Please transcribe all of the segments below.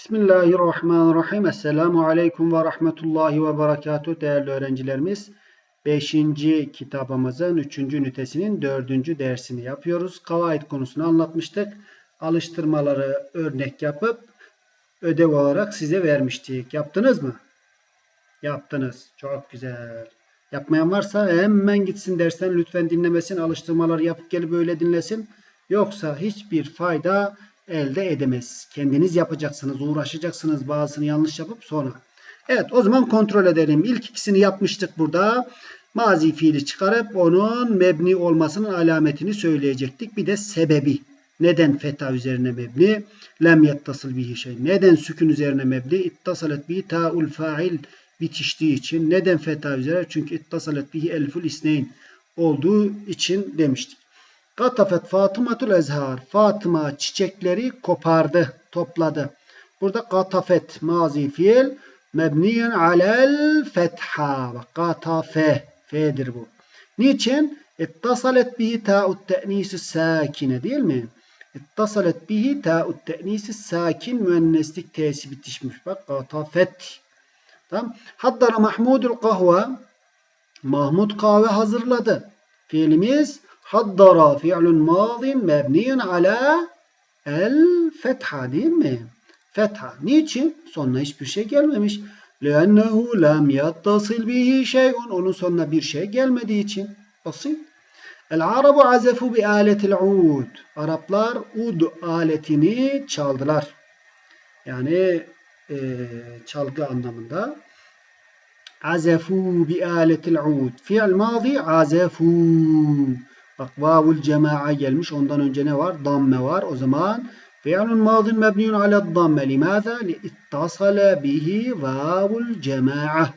Bismillahirrahmanirrahim. Esselamu Aleyküm ve Rahmetullahi ve Berekatuhu değerli öğrencilerimiz. 5. kitabımızın 3. ünitesinin 4. dersini yapıyoruz. Kavaid konusunu anlatmıştık. Alıştırmaları örnek yapıp ödev olarak size vermiştik. Yaptınız mı? Yaptınız. Çok güzel. Yapmayan varsa hemen gitsin dersten lütfen dinlemesin. Alıştırmaları yapıp gelip öyle dinlesin. Yoksa hiçbir fayda elde edemez. Kendiniz yapacaksınız, uğraşacaksınız bazısını yanlış yapıp sonra. Evet o zaman kontrol edelim. İlk ikisini yapmıştık burada. Mazi fiili çıkarıp onun mebni olmasının alametini söyleyecektik. Bir de sebebi. Neden feta üzerine mebni? Lem yettasıl bihi şey. Neden sükun üzerine mebni? İttasalet bihi ta'ul fa'il bitiştiği için. Neden feta üzerine? Çünkü ittasalet bihi elful isneyn olduğu için demiştik. Katafet Fatımatul Ezhar. Fatıma çiçekleri kopardı, topladı. Burada katafet mazi fiil mebniyen alel fetha. Bak katafe. F'dir bu. Niçin? İttasalet bihi ta'ut te'nisi sakine değil mi? İttasalet bihi ta'ut te'nisi sakin müenneslik t'si bitişmiş. Bak katafet. Tamam. Haddara Mahmudul kahve. Mahmud kahve hazırladı. Fiilimiz haddara fi'lun madin mebniyun ala el fetha değil mi? Fetha. Niçin? Sonuna hiçbir şey gelmemiş. لَاَنَّهُ لَمْ يَتَّصِلْ بِهِ şeyun. Onun sonuna bir şey gelmediği için. Basit. El arabu azefu bi aletil ud. Araplar ud aletini çaldılar. Yani e, çalgı anlamında. Azefu bi aletil ud. Fi'l mazi azefu. Bak vavul cema'a gelmiş. Ondan önce ne var? Damme var. O zaman fi'lun madin mebniyun ala damme. Limaza? Li ittasale bihi vavul cema'a.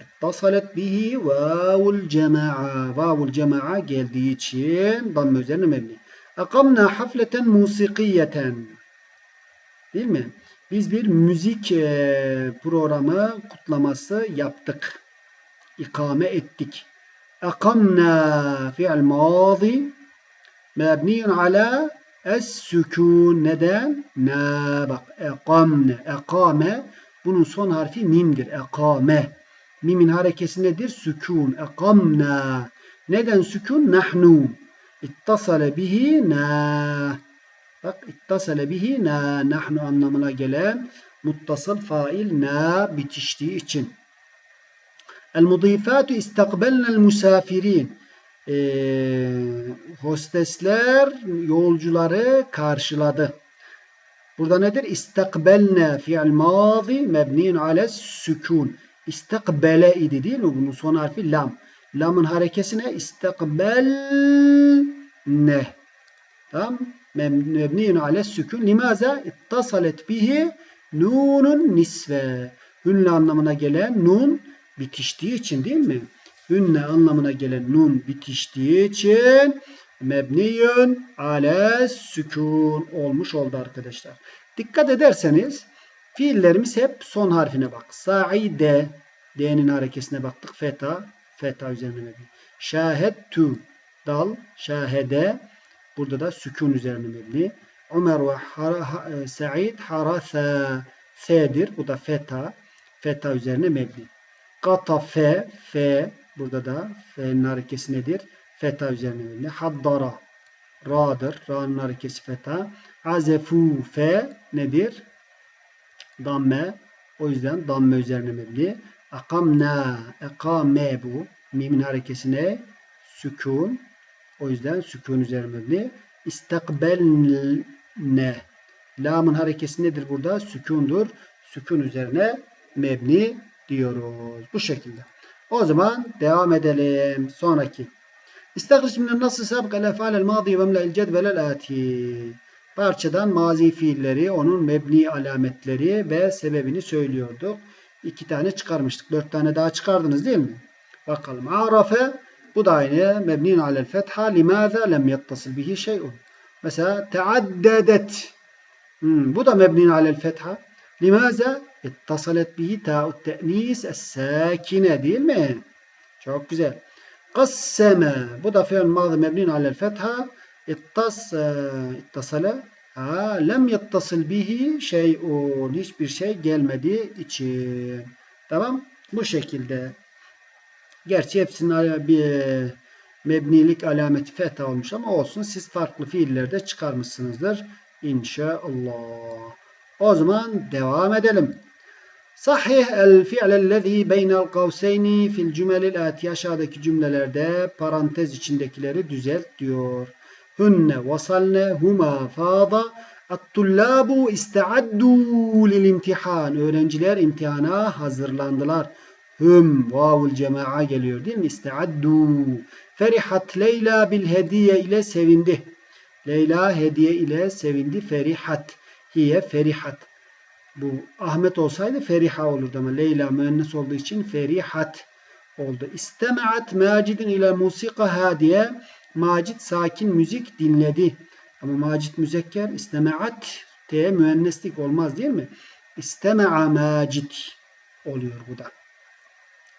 İttasalet bihi vavul cema'a. Vavul cema'a geldiği için damme üzerine mebni. Akamna hafleten musikiyeten. Değil mi? Biz bir müzik programı kutlaması yaptık. İkame ettik. Akamna fi'l mazi mebniyun ala es-sükun. Neden? Na bak. Ekamne. Ekame. Bunun son harfi mimdir. Ekame. Mimin harekesi nedir? Sükun. Ekamna. Neden sükun? Nahnu. İttasale bihi na. Bak ittasale bihi na. Nahnu anlamına gelen muttasıl fail na bitiştiği için. El mudifatu istakbelnel musafirin. Ee, hostesler yolcuları karşıladı. Burada nedir? İstakbelne fi'l mazi mebniun ale sükun. İstakbele idi değil mi? Bunun son harfi lam. Lamın harekesi ne? İstakbelne. Tamam. Mebniun ale sükun. Limaza? İttasalet bihi nunun nisve. Hünle anlamına gelen nun bitiştiği için değil mi? Hünne anlamına gelen nun bitiştiği için mebniyun ale sükun olmuş oldu arkadaşlar. Dikkat ederseniz fiillerimiz hep son harfine bak. Sa'ide D'nin harekesine baktık. Feta. Feta üzerine mebni. Şahedtu dal. Şahede burada da sükun üzerine mebni. Ömer ve hara, e, Sa'id harasa F'dir. Bu da feta. Feta üzerine mebni. Katafe F burada da F'nin harekesi nedir? Feta üzerine mebni. Haddara Ra'dır. Ra'nın harekesi feta. Azefu F nedir? Damme. O yüzden damme üzerine mebni. Akamna. Ekame bu. Mimin harekesi ne? Sükun. O yüzden sükun üzerine mebni. İstakbelne. Lamın harekesi nedir burada? Sükundur. Sükun üzerine mebni diyoruz. Bu şekilde. O zaman devam edelim. Sonraki. İstakriç minen nasıl sabıkal efalel madi ve mle'il cedvelel ati. Parçadan mazi fiilleri, onun mebni alametleri ve sebebini söylüyorduk. İki tane çıkarmıştık. Dört tane daha çıkardınız değil mi? Bakalım. Arafe bu da aynı. Mebnin alel fetha. Limaza lem yettasıl bihi şey'un. Mesela teaddedet. Hmm, bu da mebnin alel fetha. Limaza ittasalet bihi ta'ut te'nis es-sakine değil mi? Çok güzel. Kasseme. Bu da fiil mazi mebnin alel fetha. İttas, ittasale. Ha, lem yettasıl bihi şey'un. Hiçbir şey gelmediği için. Tamam. Bu şekilde. Gerçi hepsinin bir mebnilik alameti fetha olmuş ama olsun. Siz farklı fiillerde çıkarmışsınızdır. İnşallah. O zaman devam edelim. Sahih el fi'lellezî beynel kavseyni fil cümelil ati aşağıdaki cümlelerde parantez içindekileri düzelt diyor. Hünne vasalne huma fada At-tullabu isteaddu lil imtihan. Öğrenciler imtihana hazırlandılar. Hüm vavul cemaa geliyor değil mi? İsteaddu. Ferihat Leyla bil hediye ile sevindi. Leyla hediye ile sevindi. Ferihat. Hiye ferihat. Bu Ahmet olsaydı feriha olurdu ama Leyla müennes olduğu için ferihat oldu. İstemeat Macidin ile musikaha diye Macit sakin müzik dinledi. Ama Macit müzekker istemeat te müenneslik olmaz değil mi? İstemea Macit oluyor bu da.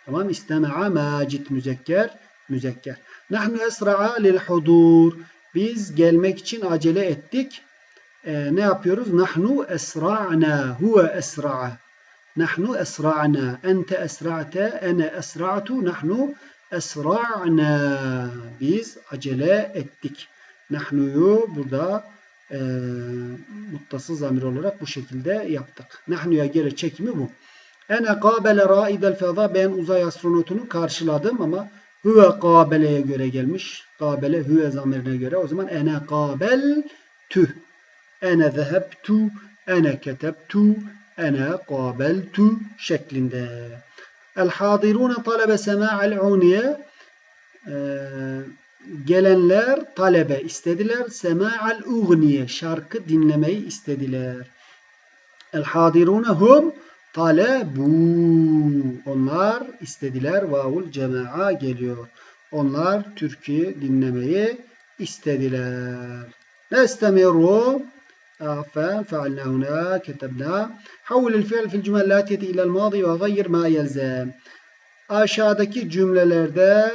Tamam istemea Macit müzekker müzekker. Nahnu esra'a lil hudur. Biz gelmek için acele ettik. Ee, ne yapıyoruz? Nahnu esra'na. Huve esra'a. Nahnu esra'na. Ente esra'te. Ene esra'tu. Nahnu esra'na. Biz acele ettik. Nahnu'yu burada e, muttasıl zamir olarak bu şekilde yaptık. Nahnu'ya göre çekimi bu. Ene kabele raidel feza ben uzay astronotunu karşıladım ama huve kabeleye göre gelmiş. Kabele huve zamirine göre. O zaman ene kabel tüh. Ene zehebtu, ene ketebtu, ene kabeltu şeklinde. El hadirune talebe sema'al uniye e, gelenler talebe istediler. Sema'al ugniye şarkı dinlemeyi istediler. El hadirune hum talebu. Onlar istediler. Vavul cema'a geliyor. Onlar türkü dinlemeyi istediler. Nestemiru فعلنا هنا كتبنا حول الفعل في الجمل الآتية إلى الماضي وغير ما يلزم aşağıdaki cümlelerde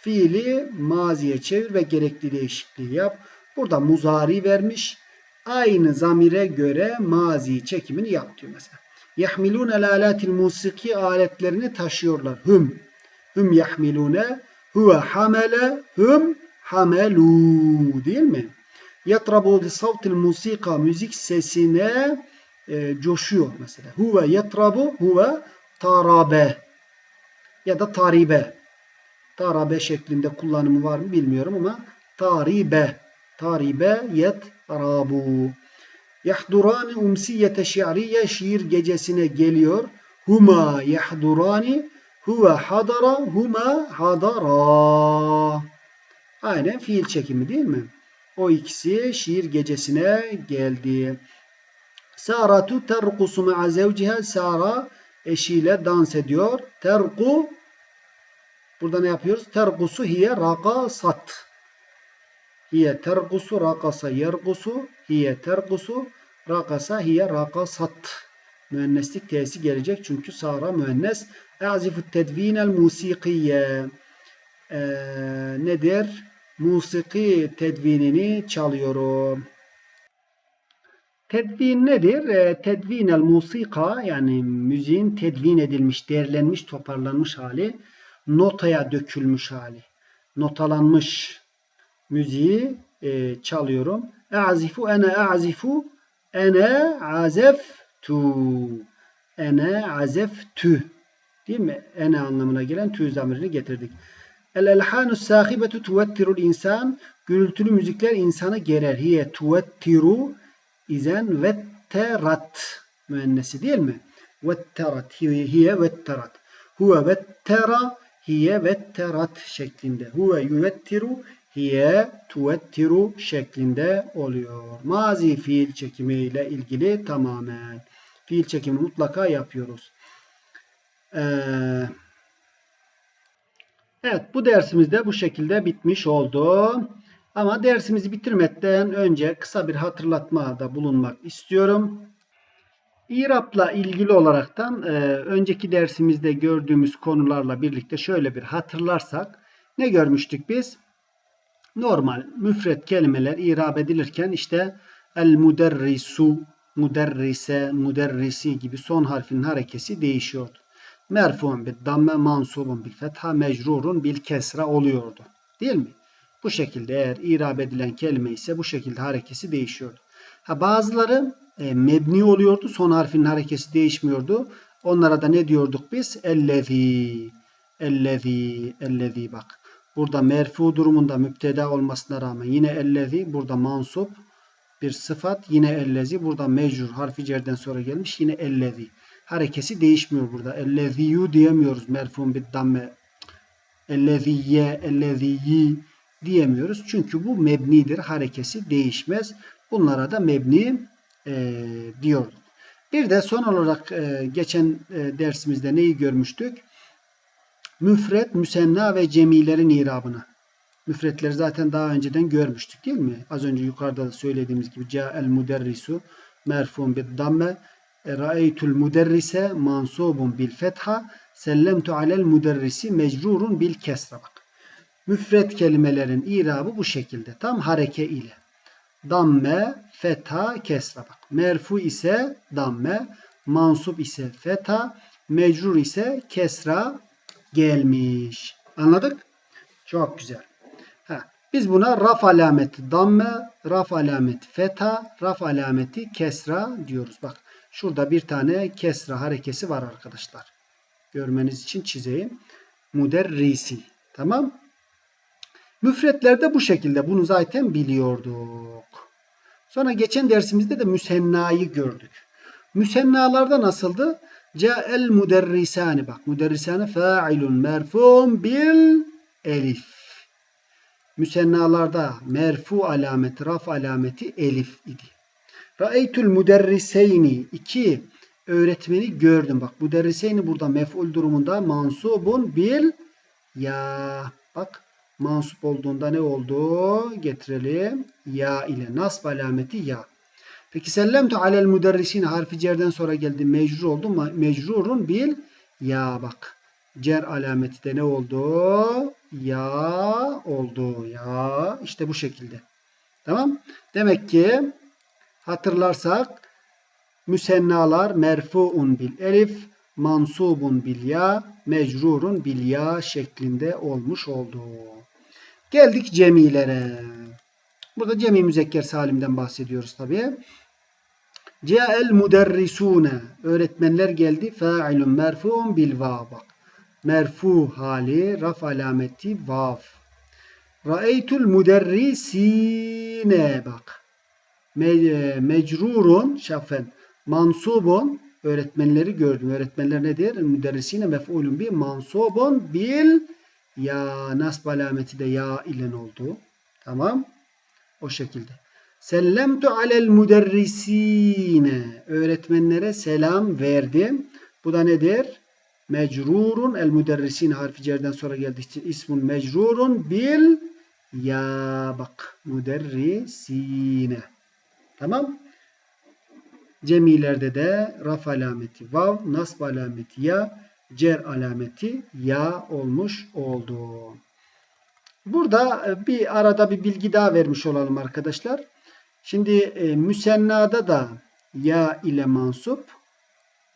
fiili maziye çevir ve gerekli değişikliği yap. Burada muzari vermiş. Aynı zamire göre mazi çekimini yap diyor mesela. Yahmilun el alatil musiki aletlerini taşıyorlar. Hüm. Hüm yahmilune. Huve hamele. Hüm hamelu. Değil mi? Yatrabu li savtil musika. Müzik sesine e, coşuyor mesela. Huve yatrabu. Huve tarabe. Ya da taribe. Tarabe şeklinde kullanımı var mı bilmiyorum ama taribe. Taribe yetrabu. Yahdurani umsiyete şi'riye şiir gecesine geliyor. Huma yahdurani huve hadara huma hadara. Aynen fiil çekimi değil mi? O ikisi şiir gecesine geldi. Saratu terkusu ma'a zevciha. Sara eşiyle dans ediyor. Terku Burada ne yapıyoruz? Terkusu hiye rakasat. Hiye terkusu rakasa yerkusu. Hiye terkusu rakasa hiye rakasat. Müenneslik tesi gelecek çünkü sara müennes. E'zifu tedvinel musikiye. Ee, nedir? Musiki tedvinini çalıyorum. Tedvin nedir? E, tedvinel musika yani müziğin tedvin edilmiş, değerlenmiş, toparlanmış hali notaya dökülmüş hali. Notalanmış müziği e, çalıyorum. E'azifu ene e'azifu ene azeftu ene azeftu değil mi? Ene anlamına gelen tü zamirini getirdik. El elhanu sahibetu tuvettirul insan gürültülü müzikler insanı gerer. Hiye tuvettiru izen vetterat müennesi değil mi? Vetterat hiye vetterat. Huve vettera hiye vetterat şeklinde. Huve yuvettiru hiye tuvettiru şeklinde oluyor. Mazi fiil çekimi ile ilgili tamamen. Fiil çekimi mutlaka yapıyoruz. Ee, evet bu dersimiz de bu şekilde bitmiş oldu. Ama dersimizi bitirmeden önce kısa bir hatırlatma da bulunmak istiyorum. İrap'la ilgili olaraktan e, önceki dersimizde gördüğümüz konularla birlikte şöyle bir hatırlarsak ne görmüştük biz? Normal müfret kelimeler irab edilirken işte El muderrisu, muderrise, muderrisi gibi son harfin harekesi değişiyordu. Merfu'un bir damme, mansubun bil fetha, mecrurun bil kesra oluyordu. Değil mi? Bu şekilde eğer irab edilen kelime ise bu şekilde harekesi değişiyordu. Ha, bazıları e, mebni oluyordu. Son harfin harekesi değişmiyordu. Onlara da ne diyorduk biz? Ellezi. Ellezi. Ellezi bak. Burada merfu durumunda müpteda olmasına rağmen yine ellezi burada mansup bir sıfat yine ellezi burada mecrur harfi cerden sonra gelmiş yine ellezi. Harekesi değişmiyor burada. Elleziyu diyemiyoruz merfun bir damme. Elleziye, elleziyi diyemiyoruz. Çünkü bu mebnidir. Harekesi değişmez. Bunlara da mebni e, diyorduk. Bir de son olarak e, geçen e, dersimizde neyi görmüştük? Müfret, müsenna ve cemilerin irabını. Müfretleri zaten daha önceden görmüştük değil mi? Az önce yukarıda da söylediğimiz gibi ca'el muderrisu merfun bid damme ra'eytul muderrise mansubun bil fetha sellemtu alel muderrisi mecrurun bil kesra bak. Müfret kelimelerin irabı bu şekilde. Tam hareke ile. Damme, fetha, kesra bak. Merfu ise damme, mansup ise fetha, mecrur ise kesra gelmiş. Anladık? Çok güzel. Ha, biz buna raf alameti damme, raf alameti fetha, raf alameti kesra diyoruz. Bak şurada bir tane kesra harekesi var arkadaşlar. Görmeniz için çizeyim. Muderrisi. Tamam. Müfretlerde bu şekilde. Bunu zaten biliyorduk. Sonra geçen dersimizde de müsennayı gördük. Müsennalarda nasıldı? Ca'el muderrisani bak. Muderrisani fa'ilun merfu'un bil elif. Müsennalarda merfu alameti, raf alameti elif idi. Ra'eytul muderriseyni iki öğretmeni gördüm. Bak muderriseyni burada mef'ul durumunda mansubun bil ya. Bak mansup olduğunda ne oldu? Getirelim. Ya ile nasb alameti ya. Peki sellemtu alel müderrisin harfi cerden sonra geldi. Mecrur oldu. Mecrurun bil ya bak. Cer alameti de ne oldu? Ya oldu. Ya işte bu şekilde. Tamam. Demek ki hatırlarsak müsennalar merfuun bil elif mansubun bil ya mecrurun bil ya şeklinde olmuş oldu. Geldik cemilere. Burada cemi müzekker salimden bahsediyoruz tabi. Ca'el muderrisune. Öğretmenler geldi. Fa'ilun merfu'un bil vav. Bak. Merfu hali raf alameti vav. Ra'eytul muderrisine. Bak. Me mecrurun şafen mansubun öğretmenleri gördüm. Öğretmenler nedir? Müderrisine mef'ulun bi mansubun bil ya nasb alameti de ya ile oldu. Tamam. O şekilde. Sellemtu alel muderrisine. Öğretmenlere selam verdim. Bu da nedir? Mecrurun el muderrisin harfi cerden sonra geldiği için ismun mecrurun bil ya bak muderrisine. Tamam. Cemilerde de raf alameti vav, nasb alameti ya, cer alameti ya olmuş oldu. Burada e, bir arada bir bilgi daha vermiş olalım arkadaşlar. Şimdi e, müsennada da ya ile mansup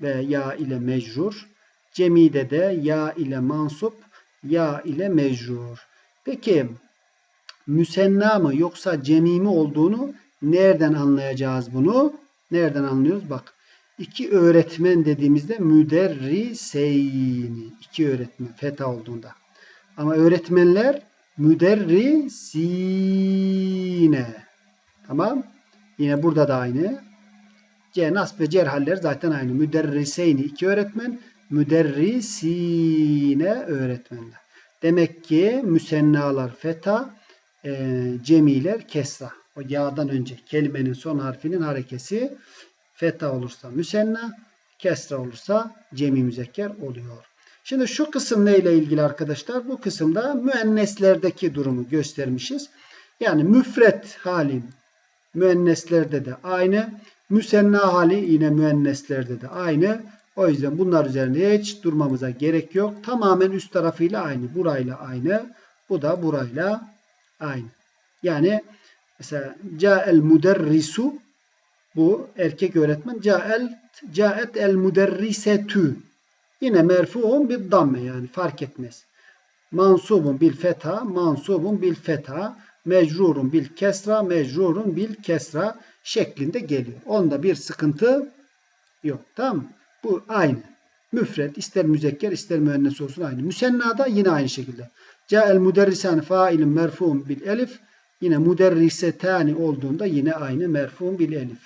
ve ya ile mecrur. Cemide de ya ile mansup, ya ile mecrur. Peki müsenna mı yoksa cemi mi olduğunu nereden anlayacağız bunu? Nereden anlıyoruz? Bak iki öğretmen dediğimizde müderriseyni. iki öğretmen feta olduğunda. Ama öğretmenler müderrisine. Tamam. Yine burada da aynı. C, nasb ve cerhaller zaten aynı. Müderriseyni iki öğretmen. Müderrisine öğretmenler. Demek ki müsennalar feta, e, cemiler kesra. O yağdan önce kelimenin son harfinin harekesi feta olursa müsenna, kesra olursa cemi müzekker oluyor. Şimdi şu kısım neyle ilgili arkadaşlar? Bu kısımda müenneslerdeki durumu göstermişiz. Yani müfret hali müenneslerde de aynı. Müsenna hali yine müenneslerde de aynı. O yüzden bunlar üzerinde hiç durmamıza gerek yok. Tamamen üst tarafıyla aynı. Burayla aynı. Bu da burayla aynı. Yani mesela ca'el muderrisu Bu erkek öğretmen. Ca'el ca'et el müderrisetü. Yine merfuun bir damme yani fark etmez. Mansubun bil fetha, mansubun bil fetha, mecrurun bil kesra, mecrurun bil kesra şeklinde geliyor. Onda bir sıkıntı yok. Tamam mı? Bu aynı. Müfret ister müzekker ister müennes olsun aynı. Müsennada yine aynı şekilde. Ca'el müderrisan failun merfuun bil elif. Yine müderrisetani olduğunda yine aynı merfuun bil elif.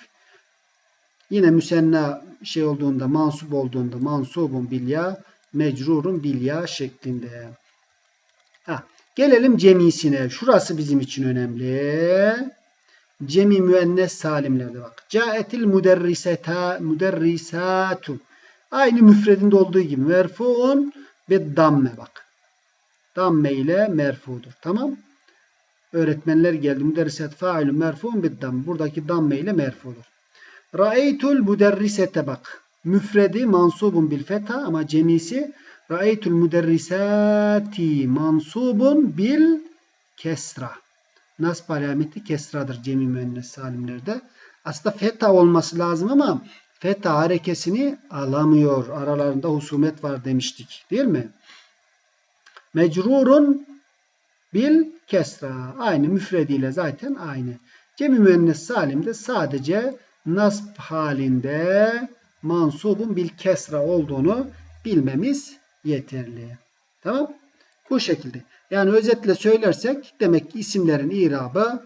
Yine müsenna şey olduğunda, mansup olduğunda mansubun bil ya, mecrurun bil ya şeklinde. Ha, gelelim cemisine. Şurası bizim için önemli. Cemi müennes salimlerde bak. Caetil müderriseta müderrisatu. Aynı müfredinde olduğu gibi merfuun ve damme bak. Damme ile merfudur. Tamam? Öğretmenler geldi. Müderriset failun merfuun bir damme. Buradaki damme ile merfudur. Ra'eytul müderrisete bak. Müfredi mansubun bil fetha ama cemisi Ra'eytul müderrisati mansubun bil kesra. Nasb alameti kesradır cemi müennes salimlerde. Aslında fetha olması lazım ama fetha harekesini alamıyor. Aralarında husumet var demiştik. Değil mi? Mecrurun bil kesra. Aynı müfrediyle zaten aynı. Cemi müennes salimde sadece nasb halinde mansubun bil kesra olduğunu bilmemiz yeterli. Tamam? Bu şekilde. Yani özetle söylersek demek ki isimlerin irabı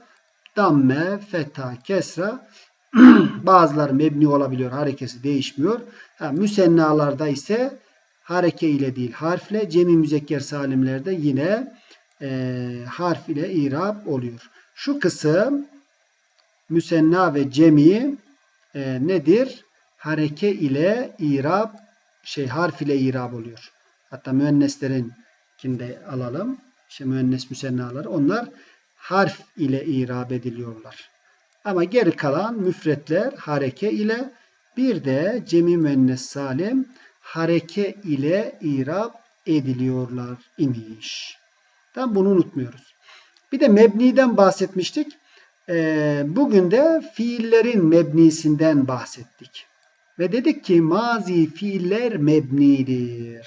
damme, feta, kesra bazıları mebni olabiliyor. Harekesi değişmiyor. Ha, müsennalarda ise hareke ile değil harfle. Cemi müzekker salimlerde yine e, harf ile irab oluyor. Şu kısım müsenna ve cemi e, nedir? Hareke ile irab şey harf ile irab oluyor. Hatta müenneslerin kinde alalım. İşte müennes müsennaları. Onlar harf ile irab ediliyorlar. Ama geri kalan müfretler hareke ile bir de cemi müennes salim hareke ile irab ediliyorlar imiş. Tam bunu unutmuyoruz. Bir de mebniden bahsetmiştik. Ee, bugün de fiillerin mebnisinden bahsettik. Ve dedik ki mazi fiiller mebnidir.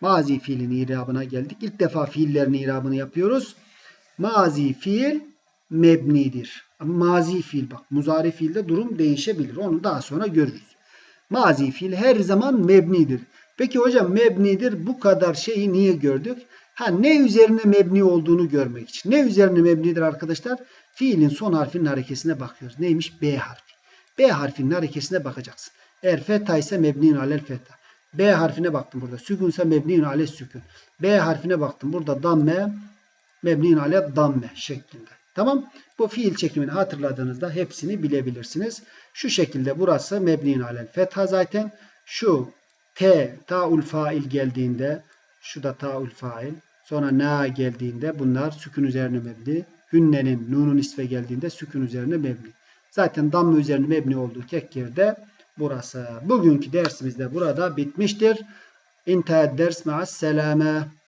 Mazi fiilin irabına geldik. İlk defa fiillerin irabını yapıyoruz. Mazi fiil mebnidir. Mazi fiil bak muzari fiilde durum değişebilir. Onu daha sonra görürüz. Mazi fiil her zaman mebnidir. Peki hocam mebnidir bu kadar şeyi niye gördük? Ha ne üzerine mebni olduğunu görmek için. Ne üzerine mebnidir arkadaşlar? Fiilin son harfinin harekesine bakıyoruz. Neymiş? B harfi. B harfinin harekesine bakacaksın. Eğer fetha ise mebniun alel fetha. B harfine baktım burada. Sükun ise mebniun alel sükun. B harfine baktım. Burada damme mebniun alel damme şeklinde. Tamam. Bu fiil çekimini hatırladığınızda hepsini bilebilirsiniz. Şu şekilde burası mebniun alel fetha zaten. Şu T taul fail geldiğinde şu da taul fail. Sonra na geldiğinde bunlar sükun üzerine mebni. Hünnenin nunun isfe geldiğinde sükun üzerine mebni. Zaten damme üzerine mebni olduğu tek yerde burası. Bugünkü dersimiz de burada bitmiştir. İntihad ders ma'as selame.